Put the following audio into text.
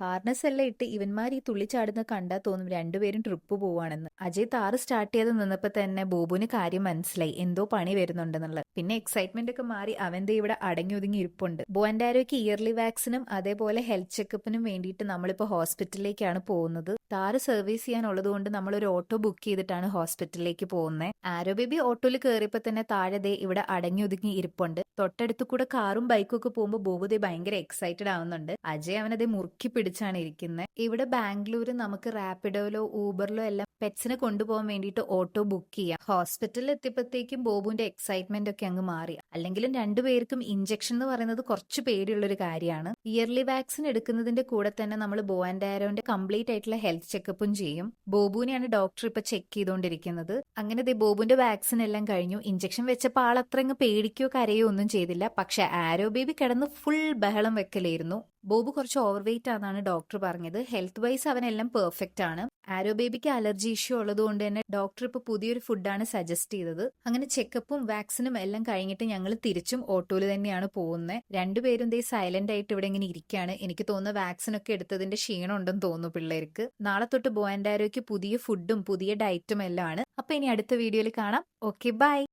Harness എല്ലാം ഇട്ട് ഇവന്മാർ ഈ തുള്ളിച്ചാടുന്ന കണ്ടാ തോന്നും രണ്ടുപേരും ട്രിപ്പ് പോവാണെന്ന്. അജയ് താറ് സ്റ്റാർട്ട് ചെയ്ത് നിന്നപ്പോ തന്നെ ബോബുവിന് കാര്യം മനസ്സിലായി. എന്തോ പണി വരുന്നുണ്ടെന്നുള്ളത്. പിന്നെ എക്സൈറ്റ്മെന്റ് ഒക്കെ മാറി അവന്റെ ഇവിടെ അടങ്ങി ഒതുങ്ങി ഇരിപ്പുണ്ട് ബോൻഡാരോയ്ക്ക് ഇയർലി വാക്സിനും അതേപോലെ ഹെൽത്ത് ചെക്കപ്പിനും വേണ്ടിയിട്ട് നമ്മളിപ്പോ ഹോസ്പിറ്റലിലേക്കാണ് പോകുന്നത്. താറ് സർവീസ് ചെയ്യാനുള്ളത് കൊണ്ട് നമ്മൾ ഒരു ഓട്ടോ ബുക്ക് ചെയ്തിട്ടാണ് ഹോസ്പിറ്റലിലേക്ക് പോകുന്നത് ആരോ ബേബി ഓട്ടോയിൽ കയറിയപ്പോ തന്നെ താഴെ ദേ ഇവിടെ അടങ്ങി ഒതുങ്ങി ഇരിപ്പുണ്ട്. തൊട്ടടുത്ത് കൂടെ കാറും ബൈക്കും ഒക്കെ പോകുമ്പോൾ ബോബു ദേ ഭയങ്കര എക്സൈറ്റഡ് ആവുന്നുണ്ട്. അജയ് അവനത് മുറുക്കി പിടിച്ചാണ് ഇരിക്കുന്നത് ഇവിടെ ബാംഗ്ലൂർ നമുക്ക് റാപ്പിഡോയിലോ ഊബറിലോ എല്ലാം പെറ്റ്സിനെ കൊണ്ടുപോകാൻ വേണ്ടിയിട്ട് ഓട്ടോ ബുക്ക് ചെയ്യാം ഹോസ്പിറ്റലിൽ എത്തിയപ്പോഴത്തേക്കും ബോബുവിന്റെ എക്സൈറ്റ്മെന്റ് ഒക്കെ അങ്ങ് മാറി. അല്ലെങ്കിലും രണ്ടുപേർക്കും ഇഞ്ചക്ഷൻ എന്ന് പറയുന്നത് കുറച്ച് പേടിയുള്ള ഒരു കാര്യമാണ്. ഇയർലി വാക്സിൻ എടുക്കുന്നതിന്റെ കൂടെ തന്നെ നമ്മൾ ബോ ആൻഡ് ആരോന്റെ കംപ്ലീറ്റ് ആയിട്ടുള്ള ഹെൽത്ത് ചെക്കപ്പും ചെയ്യും. ബോബുവിനെയാണ് ഡോക്ടർ ഇപ്പൊ ചെക്ക് ചെയ്തുകൊണ്ടിരിക്കുന്നത് അങ്ങനെ ദേ ബോബുവിന്റെ വാക്സിൻ എല്ലാം കഴിഞ്ഞു. ഇഞ്ചക്ഷൻ വെച്ചപ്പോൾ ആൾ അത്ര അങ്ങ് പേടിക്കോ കരയോ ഒന്നും ചെയ്തില്ല. പക്ഷെ ആരോ ബേബി കിടന്ന് ഫുൾ ബഹളം വെക്കലായിരുന്നു. ബോബു കുറച്ച് ഓവർ വെയിറ്റ് ആണെന്നാണ് ഡോക്ടർ പറഞ്ഞത്. ഹെൽത്ത് വൈസ് അവനെല്ലാം പെർഫെക്റ്റ് ആണ്. ആരോ ബേബിക്ക് അലർജി ഇഷ്യൂ ഉള്ളതുകൊണ്ട് തന്നെ ഡോക്ടർ ഇപ്പൊ പുതിയൊരു ഫുഡാണ് സജസ്റ്റ് ചെയ്തത്. അങ്ങനെ ചെക്കപ്പും വാക്സിനും എല്ലാം കഴിഞ്ഞിട്ട് ഞങ്ങൾ തിരിച്ചും ഓട്ടോയിൽ തന്നെയാണ് പോകുന്നത് രണ്ടുപേരും ദേ സൈലന്റ് ആയിട്ട് ഇവിടെ ഇങ്ങനെ ഇരിക്കുകയാണ് എനിക്ക് തോന്നുന്നു വാക്സിനൊക്കെ എടുത്തതിന്റെ ക്ഷീണം ഉണ്ടെന്ന് തോന്നുന്നു പിള്ളേർക്ക്. നാളെ തൊട്ട് ബോയൻഡാരോയ്ക്ക് പുതിയ ഫുഡും പുതിയ ഡയറ്റും എല്ലാം ആണ് അപ്പൊ ഇനി അടുത്ത വീഡിയോയിൽ കാണാം. Okay bye.